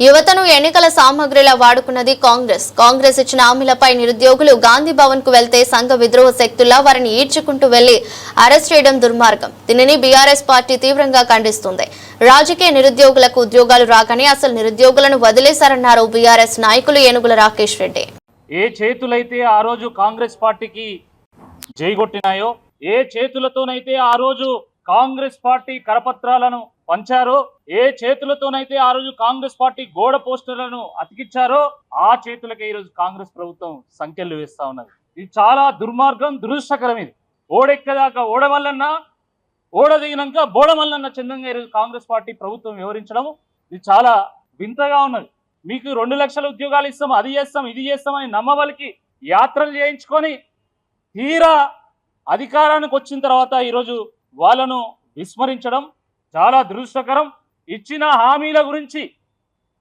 యువతను ఎన్నికల సామగ్రిలా వాడుకున్నది కాంగ్రెస్. కాంగ్రెస్ ఇచ్చిన హామీలపై నిరుద్యోగులు గాంధీ భవన్కు వెళ్తే సంఘ విద్రోహ శక్తుల్లా వారిని ఈడ్చుకుంటూ వెళ్ళి అరెస్ట్ చేయడం దుర్మార్గం. దీనిని బీఆర్ఎస్ పార్టీ తీవ్రంగా ఖండిస్తుంది. రాజకీయ నిరుద్యోగులకు ఉద్యోగాలు రాకనే అసలు నిరుద్యోగులను వదిలేశారన్నారు బీఆర్ఎస్ నాయకులు ఏనుగుల రాకేష్ రెడ్డి. ఏ చేతులైతే ఆ రోజు కాంగ్రెస్ పార్టీకి జైగొట్టినాయో ఏ చేతులతోనైతే ఆ రోజు కాంగ్రెస్ పార్టీ కరపత్రాలను పంచారో. ఏ చేతులతోనైతే ఆ రోజు కాంగ్రెస్ పార్టీ గోడ పోస్టర్లను అతికిచ్చారో ఆ చేతులకే ఈరోజు కాంగ్రెస్ ప్రభుత్వం సంఖ్యలు వేస్తా ఉన్నది. ఇది చాలా దుర్మార్గం దురదృష్టకరం ఇది. ఓడెక్కదాకా ఓడమల్లన్నా ఓడ దిగినాక బోడమల్లన్న చందంగా ఈరోజు కాంగ్రెస్ పార్టీ ప్రభుత్వం వివరించడం ఇది చాలా వింతగా ఉన్నది. మీకు రెండు లక్షల ఉద్యోగాలు ఇస్తాం అది చేస్తాం ఇది చేస్తాం అని నమ్మవలికి యాత్రలు చేయించుకొని తీరా అధికారానికి వచ్చిన తర్వాత ఈరోజు వాళ్ళను విస్మరించడం చాలా దురదృష్టకరం. ఇచ్చిన హామీల గురించి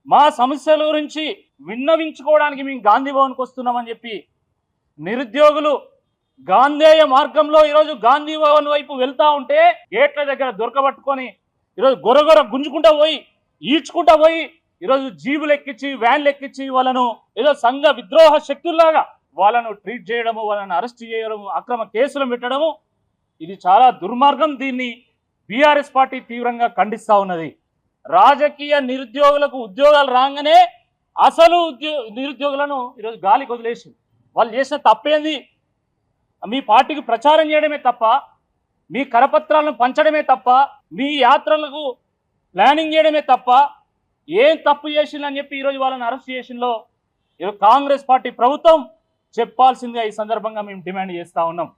మా సమస్యల గురించి విన్నవించుకోవడానికి మేము గాంధీ భవన్కి వస్తున్నామని చెప్పి నిరుద్యోగులు గాంధేయ మార్గంలో ఈరోజు గాంధీ భవన్ వైపు వెళ్తా ఉంటే గేట్ల దగ్గర దొరకబట్టుకొని ఈరోజు గొరగొర గుంజుకుంటా పోయి ఈడ్చుకుంటా పోయి ఈరోజు జీబులు ఎక్కించి వ్యాన్లు ఎక్కించి వాళ్ళను ఏదో సంఘ విద్రోహ శక్తుల్లాగా వాళ్ళను ట్రీట్ చేయడము వాళ్ళని అరెస్ట్ చేయడము అక్రమ కేసులు పెట్టడము. ఇది చాలా దుర్మార్గం దీన్ని. బీఆర్ఎస్ పార్టీ తీవ్రంగా ఖండిస్తూ ఉన్నది. రాజకీయ నిరుద్యోగులకు ఉద్యోగాలు రాగానే అసలు ఉద్యో నిరుద్యోగులను ఈరోజు గాలికి వదిలేసింది వాళ్ళు చేసిన తప్పేంది? మీ పార్టీకి ప్రచారం చేయడమే తప్ప మీ కరపత్రాలను పంచడమే తప్ప మీ యాత్రలకు ప్లానింగ్ చేయడమే తప్ప ఏం తప్పు చేసిందని చెప్పి ఈరోజు వాళ్ళని అరెస్ట్ చేసిందో ఈరోజు కాంగ్రెస్ పార్టీ ప్రభుత్వం చెప్పాల్సిందిగా ఈ సందర్భంగా మేము డిమాండ్ చేస్తూ ఉన్నాం.